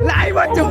lại vào chung.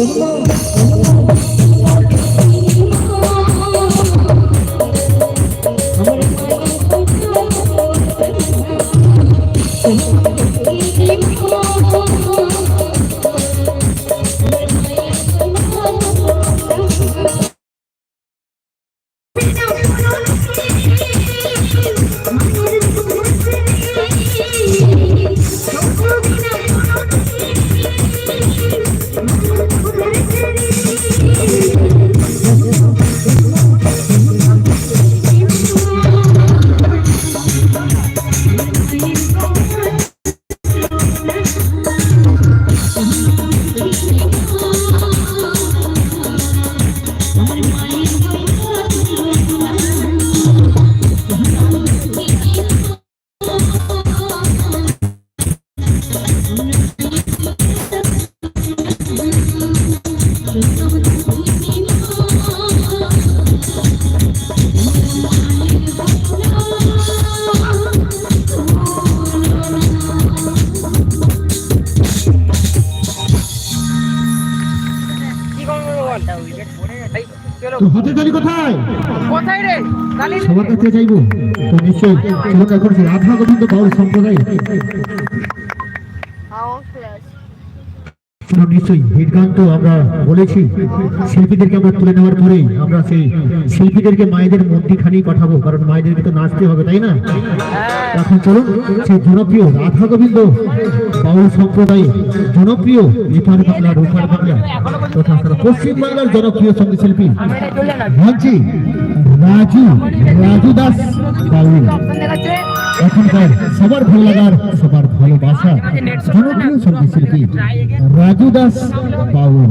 কি তো হাতে তালি কোথায়? কোথায় রে? সবার কাছে চাইব তো নিশ্চয়ই শ্রীলঙ্কা করছে রাধা গোবিন্দ বাউল সম্প্রদায়। নিশ্চয়ই হিট গান তো আমরা বলেছি। শিল্পীদেরকে আমরা তুলে নেওয়ার পরেই আমরা সেই শিল্পীদেরকে মায়েদের মধ্যিখানি পাঠাবো। কারণ মায়েদেরকে তো নাচতে হবে তাই না? এখন চলুন সেই জনপ্রিয় রাধা গোবিন্দ বাউল সম্প্রদায়ে জনপ্রিয় এপার বাংলা ওপার বাংলা তথা পশ্চিম বাংলার জনপ্রিয় সংগীত শিল্পী মঞ্চে রাজু রাজু দাস বাউল। এখনকার সবার ভালো লাগার, সবার ভালোবাসা জনপ্রিয় সংগীত শিল্পী রাজু দাস বাউল।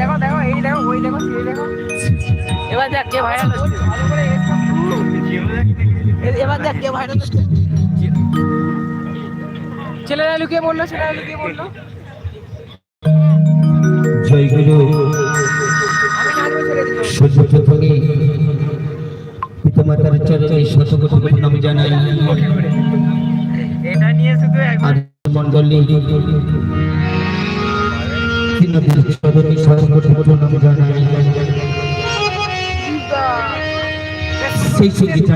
দেখো দেখো এই দেখো ওই দেখো সেই দেখো। এবার দেখ কে ভাইরাল এবার দেখ কে ভাইরাল ছেলেরা লুকিয়ে বলল ছেলেরা লুকিয়ে বলল নাচবো ছেড়ে পিতামাতার চরণে শতকোটি প্রণাম জানাই। এটা নিয়ে শুধু আর মন্ডলী তিনদের চরণে প্রণাম জানাই সেই সংগীত